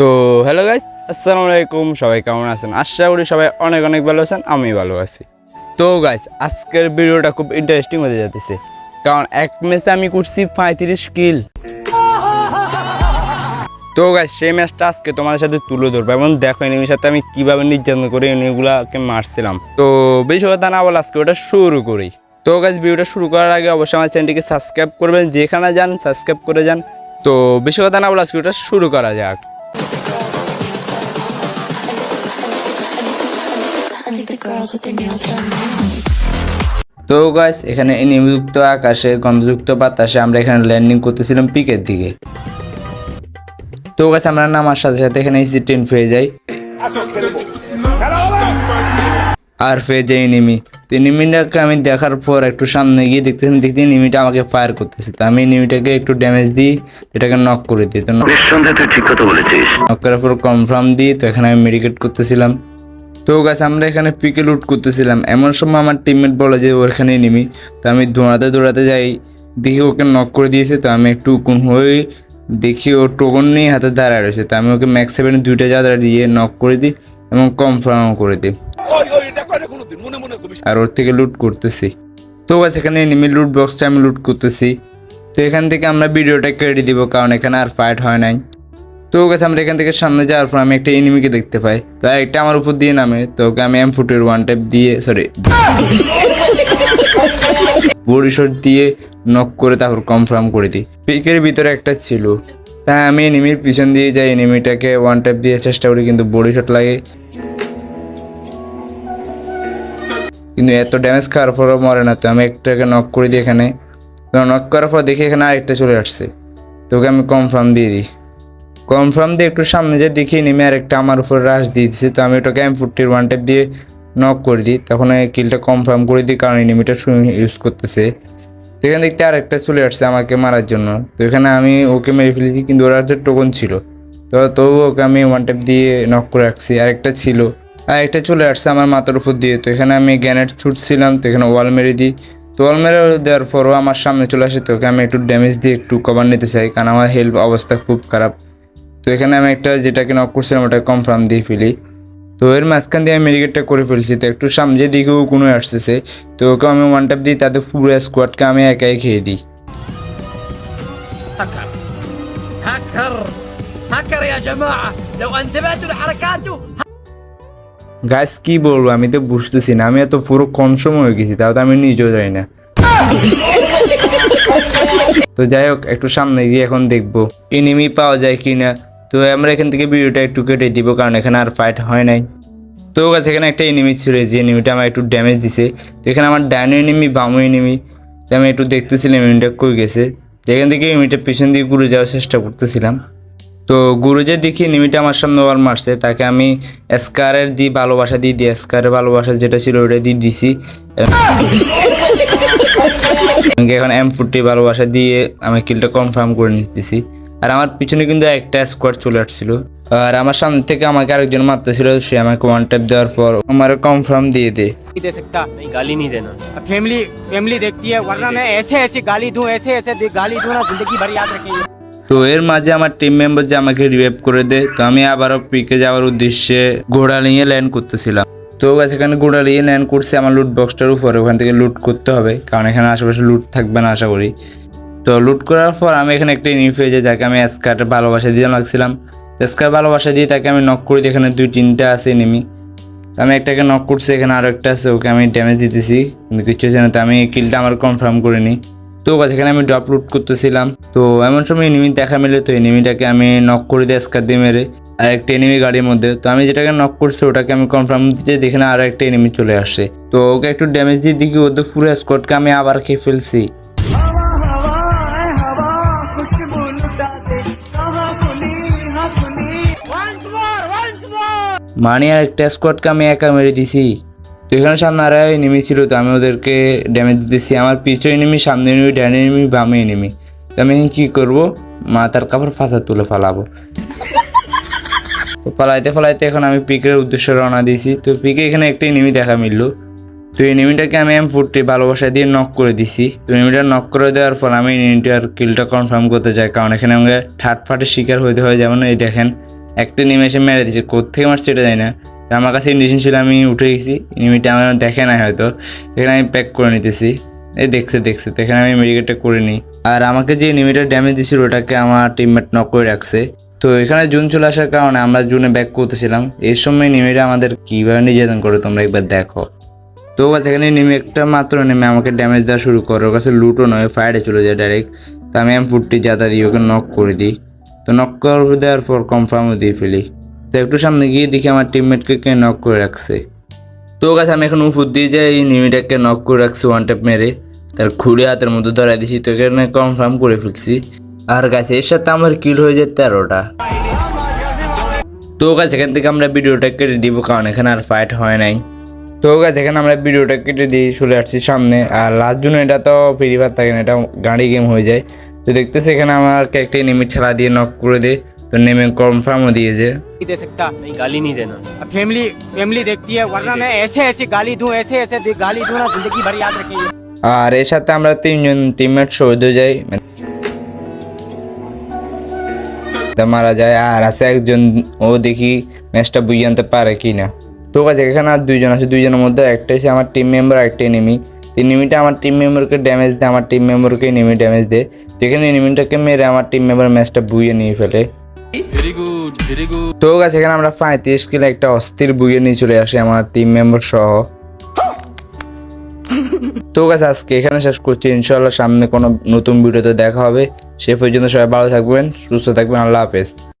তো hello guys আসসালামু আলাইকুম সবাই কেমন আছেন? আশা করি সবাই অনেক অনেক ভালো আছেন আমি ভালো আছি। তো গাইস আজকের ভিডিওটা খুব ইন্টারেস্টিং হতে যাচ্ছে। কারণ এক ম্যাচে আমি করছি পঁয়ত্রিশ কিল তো গাইস সেই ম্যাচটা আজকে তোমাদের সাথে তুলে ধরবো এবং দেখো এনিমির সাথে আমি কীভাবে নির্যাতন করে এনিমিগুলোকে মারছিলাম। তো বেশি কথা না বলে আজকে ওটা শুরু করি। তো গাইস ভিডিওটা শুরু করার আগে অবশ্যই আমার চ্যানেলটিকে সাবস্ক্রাইব করবেন, যেখানে যান সাবস্ক্রাইব করে যান। তো বেশি কথা না বলে আজকে ওটা শুরু করা যাক। তো গাইস এখানে নিমযুক্ত আকাশে গন্ধযুক্ত বাতাসে আমরা এখানে ল্যান্ডিং করতেছিলাম পিকের দিকে। তো গাছ আমরা নামার সাথে সাথে এখানে ইসি ট্রেন পেয়ে যাই। আর পেয়ে যাই নিমি তো নিমিটাকে আমি দেখার পর একটু সামনে গিয়ে দেখতেছেন দেখতে নিমিটা আমাকে ফায়ার করতেছে। তো আমি নিমিটাকে একটু ড্যামেজ দিই এটাকে নক করে দিই। তো নক করার পর কনফার্ম দিই তো এখানে আমি মেডিকেট করতেছিলাম। তো গাছ আমরা এখানে পিকে লুট করতেছিলাম। এমন সময় আমার টিমমেট বলে যে ওখানে নিমি তো আমি দৌড়াতে দৌড়াতে যাই। দেখি ওকে নক করে দিয়েছে। তো আমি একটু কোন হয়ে দেখি ও টোকন নিয়ে হাতে দাঁড়ায় রয়েছে। তো আমি ওকে ম্যাক্স সেভেন দুইটা জায়গা দিয়ে নক করে দিই এবং কনফার্ম করে দিই। আর ওর থেকে লুট করতেছি। তো গাছ এখানে এনিমি লুট বক্সটা আমি লুট করতেছি। তো এখান থেকে আমরা ভিডিওটা কেটে দিব কারণ এখানে আর ফাইট হয় নাই। তো ওকে আমরা এখান থেকে সামনে যাওয়ার পর আমি একটা এনিমিকে দেখতে পাই। তো একটা আমার উপর দিয়ে নামে। তো ওকে আমি এম ফুটের ওয়ান টাইপ দিয়ে সরি বডি শট দিয়ে নক করে তারপর কনফার্ম করে দিই। পিকের ভিতরে একটা ছিল। তাই আমি এনিমির পিছন দিয়ে যাই এনিমিটাকে ওয়ান টাইপ দিয়ে চেষ্টা করি, কিন্তু বডি শট লাগে। কিন্তু এত ড্যামেজ খাওয়ার পরও মরে না, তো আমি একটাকে নক করে দিই এখানে। তো নক করার পর দেখি এখানে আরেকটা চলে আসছে। তোকে আমি কনফার্ম দিয়ে দিই। কনফার্ম দিয়ে একটু সামনে যে দেখি নেমে আর একটা আমার উপর রাশ দিয়ে দিচ্ছে তো আমি ওটাকে এম ফুটির ওয়ান টাইপ দিয়ে নক করে দিই। তখন কিলটা কনফার্ম করে দিই, কারণ এনিমিটা ইউজ করতেছে। তো এখানে দেখতে আর একটা চলে আসছে আমাকে মারার জন্য। তো এখানে আমি ওকে মেরে ফেলেছি, কিন্তু ওরা হাতে টোকন ছিল। তো তবু ওকে আমি ওয়ান টাইপ দিয়ে নক করে রাখছি। আর একটা ছিল। আর একটা চলে আসছে আমার মাথার উপর দিয়ে। তো এখানে আমি গ্যানেট ছুটছিলাম, তো এখানে ওয়াল মেরে দিই। তো ওয়াল মেরে দেওয়ার পরও আমার সামনে চলে আসে, তো ওকে আমি একটু ড্যামেজ দিয়ে একটু কভার নিতে চাই, কারণ আমার হেলথ অবস্থা খুব খারাপ। তো এখানে আমি একটা যেটাকে নক করছিলাম ওটা কনফার্ম দিয়ে ফেলি। তো এর মাঝখান দিয়ে আমি মেরিগেটটা করে ফেলছি তো একটু সামনে দিকেও কোনো আসতেছে। তো ওকে আমি ওয়ান টাপ দিই তাতে পুরো স্কোয়াডকে আমি একাই খেয়ে দিই। গাছ কি বলব আমি তো বুঝতেছি না আমি এত পুরো কম সময় হয়ে গেছি তাও তো আমি নিজেও যাই না। তো যাই হোক একটু সামনে গিয়ে এখন দেখব এনিমি পাওয়া যায় কি না তো আমরা এখান থেকে ভিডিওটা একটু কেটে দিব, কারণ এখানে আর ফাইট হয় নাই। তো গাছ এখানে একটা এনিমি ছিল, যে এনিমিটা আমার একটু ড্যামেজ দিছে। তো এখানে আমার ডাইনো এনিমি বামো এনিমি তো আমি একটু দেখতেছিলাম এনিমিটা কই গেছে। তো এখান থেকে এনিমিটা পিছন দিয়ে ঘুরে যাওয়ার চেষ্টা করতেছিলাম। তো গুরু যে দেখি নিমিটা আমার সামনে ওয়াল মারছে। তাকে আমি এসকারের দিয়ে ভালোবাসা দিয়ে দিই এসকারের ভালোবাসা যেটা ছিল ওটা দিয়ে দিছি। এখন এম ফুটি ভালোবাসা দিয়ে আমি কিলটা কনফার্ম করে নিতেছি। আর আমার পিছনে কিন্তু একটা স্কোয়াড চলে আসছিল আর আমার সামনে থেকে আমাকে আরেকজন মারতেছিল সে আমাকে ওয়ান ট্যাপ দেওয়ার পর আমার কনফার্ম দিয়ে দেয় नहीं दे सकता नहीं गाली नहीं देना अब फैमिली फैमिली देखती है वरना मैं ऐसे ऐसे गाली दूं ऐसे ऐसे दे- गाली दूं ना जिंदगी भर याद रखेंगे তো এর মাঝে আমার টিম মেম্বার যে আমাকে রিভাইভ করে দেয় তো আমি আবারও পিকে যাওয়ার উদ্দেশ্যে ঘোড়া নিয়ে ল্যান্ড করতেছিলাম তো গাছ এখানে ঘোড়া নিয়ে ল্যান্ড করছে আমার লুট বক্সটার উপরে ওখান থেকে লুট করতে হবে কারণ এখানে আশেপাশে লুট থাকবে না আশা করি তো লুট করার পর আমি এখানে একটা পেয়ে যাই যাকে আমি স্কার্টের ভালোবাসা দিয়ে লাগছিলাম স্কার ভালোবাসা দিয়ে তাকে আমি নক করি এখানে দুই তিনটা আছে নেমি আমি একটাকে নক করছি, এখানে আরও একটা আছে, ওকে আমি ড্যামেজ দিতেছি। কিন্তু কিছু হচ্ছে না, তো আমি কিলটা আমার কনফার্ম করে নিই। তো গাছ এখানে আমি ড্রপ লুট করতেছিলাম। তো এমন সময় এনিমি দেখা মিলে, তো এনিমিটাকে আমি নক করে দিই স্কার দিয়ে মেরে আর একটা এনিমি গাড়ির মধ্যে। তো আমি যেটাকে নক করছি, ওটাকে আমি কনফার্ম দিতে দেখে না আরও একটা এনিমি চলে আসে। তো ওকে একটু ড্যামেজ দিয়ে দেখি ওদের পুরো স্কোয়াডকে আমি আবার খেয়ে ফেলছি। মানে আর একটা স্কোয়াডকে আমি একা মেরে দিছি। তো এখানে সামনে আর এনিমি ছিল, তো আমি ওদেরকে ড্যামেজ দিতেছি। আমার পিছনে এনিমি সামনে এনিমি ডান এনিমি বামে এনিমি তো আমি কী করব? মাথার কাপড় ফাঁসা তুলে ফালাবো। তো পালাইতে ফালাইতে এখন আমি পিকের উদ্দেশ্যে রওনা দিয়েছি। তো পিকে এখানে একটা এনিমি দেখা মিললো। তো এনিমিটাকে আমি এম ফুটটি ভালোবাসা দিয়ে নক করে দিছি। তো এনিমিটা নক করে দেওয়ার পর আমি এনিমিটার কিলটা কনফার্ম করতে চাই কারণ এখানে আমাকে ঠাট ফাটের শিকার হইতে হয়, যেমন এই দেখেন। একটা নেমে এসে মেরে দিয়েছে। কোথেকে মারছে এটা জানি না। আমার কাছে ইন্ডিশন ছিল, আমি উঠে গেছি। এনিমিটা আমার দেখে নাই হয়তো। এখানে আমি প্যাক করে নিতেছি। এই দেখছে দেখছে। এখানে আমি মেডিকেটটা করে নিই। আর আমাকে যে এনিমিটা ড্যামেজ দিয়েছিল, ওটাকে আমার টিমমেট নক করে রাখছে। তো এখানে জুন চলে আসার কারণে আমরা জুনে ব্যাক করতেছিলাম। এই সময় নিমিটা আমাদের কীভাবে নির্যাতন করে, তোমরা একবার দেখো। তো এখানে নেমে একটা মাত্র নেমে আমাকে ড্যামেজ দেওয়া শুরু করে। ওর কাছে লুটও নয় ফায়ারে চলে যায় ডাইরেক্ট তো আমি এম ফুটটি জাতা দিই ওকে নক করে দিই। তো নক করে দেওয়ার পর কনফার্মও দিয়ে ফেলি। তো একটু সামনে গিয়ে দেখি আমার টিমমেটকে কে নক করে রাখছে। তো কাছে আমি এখন উফুর দিয়ে যাই নিমিটাকে নক করে রাখছি ওয়ান ট্যাপ মেরে। তার খুঁড়ে হাতের মধ্যে ধরাই দিছি, তো এখানে কনফার্ম করে ফেলছি। আর গাছে এর সাথে আমার কিল হয়ে যায় তেরোটা। তো গাছ এখান থেকে আমরা ভিডিওটা কেটে দিব, কারণ এখানে আর ফাইট হয় নাই। তো গাছ এখানে আমরা ভিডিওটা কেটে দিয়ে চলে আসছি সামনে। আর লাস্ট জন্য এটা তো ফ্রি ফায়ার থাকে না, এটা গাড়ি গেম হয়ে যায়। তো দেখতেছি এখানে আমার একটা নেমে ঠেলা দিয়ে নক করে দে তো নেমে কনফার্মও দিয়েছে नहीं दे सकता नहीं गाली नहीं देना अब फैमिली फैमिली देखती है वरना मैं ऐसे ऐसी गाली दूं ऐसे ऐसे दे- गाली दूं ना जिंदगी भर याद रखेंगे আর এর সাথে আমরা তিনজন টিমমেট শহীদ হয়ে যাই তা মারা যায় আর আছে একজন ও দেখি ম্যাচটা বুঝিয়ে আনতে পারে কি না তো কাছে এখানে আর দুইজন আছে দুইজনের মধ্যে একটা হচ্ছে আমার টিম মেম্বার একটা এনিমি তো এনিমিটা আমার টিম মেম্বারকে ড্যামেজ দেয় আমার টিম মেম্বারকে এনিমি ড্যামেজ দেয় তো এখানে এনিমিটাকে মেরে আমার টিম মেম্বার ম্যাচটা বুইয়ে নিয়ে ফেলে। তো গাছ এখানে আমরা পঁয়ত্রিশ কিলো একটা অস্থির বুইয়ে নিয়ে চলে আসি আমার টিম মেম্বার সহ। তো গাছ আজকে এখানে শেষ করছি। ইনশাল্লাহ সামনে কোনো নতুন ভিডিওতে দেখা হবে। সে পর্যন্ত সবাই ভালো থাকবেন সুস্থ থাকবেন আল্লাহ হাফেজ।